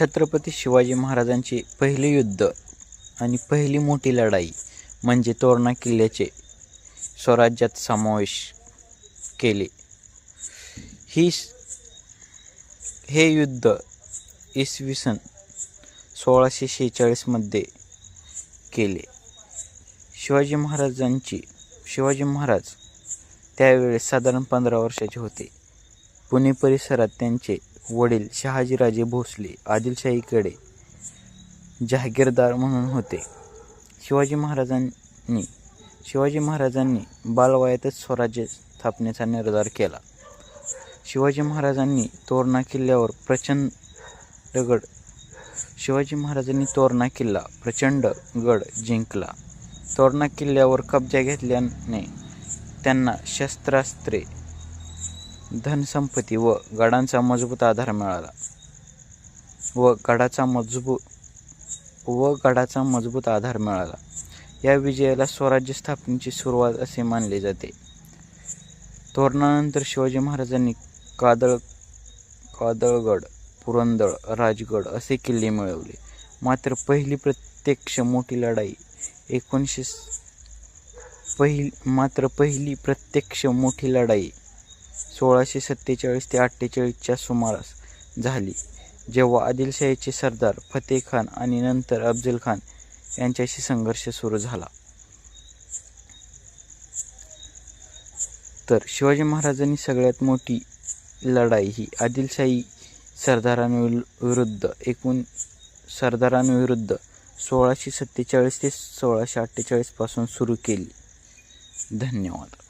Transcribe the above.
छत्रपती शिवाजी महाराजांचे पहिले युद्ध आणि पहिली मोठी लढाई म्हणजे तोरणा किल्ल्याचे स्वराज्यात समावेश केले. ही हे युद्ध इसवी सन सोळाशे शेहेचाळीसमध्ये केले. शिवाजी महाराजांची शिवाजी महाराज त्यावेळेस साधारण पंधरा वर्षाचे होते. पुणे परिसरात त्यांचे वडील शहाजीराजे भोसले आदिलशाहीकडे जहागीरदार म्हणून होते. शिवाजी महाराजांनी शिवाजी महाराजांनी बालवयातच स्वराज्य स्थापनेचा निर्धार केला. शिवाजी महाराजांनी तोरणा किल्ल्यावर प्रचंड गड शिवाजी महाराजांनी तोरणा किल्ला प्रचंड गड जिंकला. तोरणा किल्ल्यावर कब्जा घेतल्याने त्यांना शस्त्रास्त्रे धनसंपत्ती व गडांचा मजबूत आधार मिळाला. व गडाचा मजबूत व गडाचा मजबूत आधार मिळाला. या विजयाला स्वराज्य स्थापनेची सुरुवात असे मानले जाते. तोरणानंतर शिवाजी महाराजांनी कादळ कादळगड पुरंदळ राजगड असे किल्ले मिळवले. मात्र पहिली प्रत्यक्ष मोठी लढाई एकोणीसशे पहिली मात्र पहिली प्रत्यक्ष मोठी लढाई सोळाशे सत्तेचाळीस ते अठ्ठेचाळीसच्या सुमारास झाली. जेव्हा आदिलशाहीचे सरदार फतेह खान आणि नंतर अफजल खान यांच्याशी संघर्ष सुरू झाला. तर शिवाजी महाराजांनी सगळ्यात मोठी लढाई ही आदिलशाही सरदारांविरुद्ध एकूण सरदारांविरुद्ध सोळाशे सत्तेचाळीस ते सोळाशे अठ्ठेचाळीसपासून सुरू केली. धन्यवाद.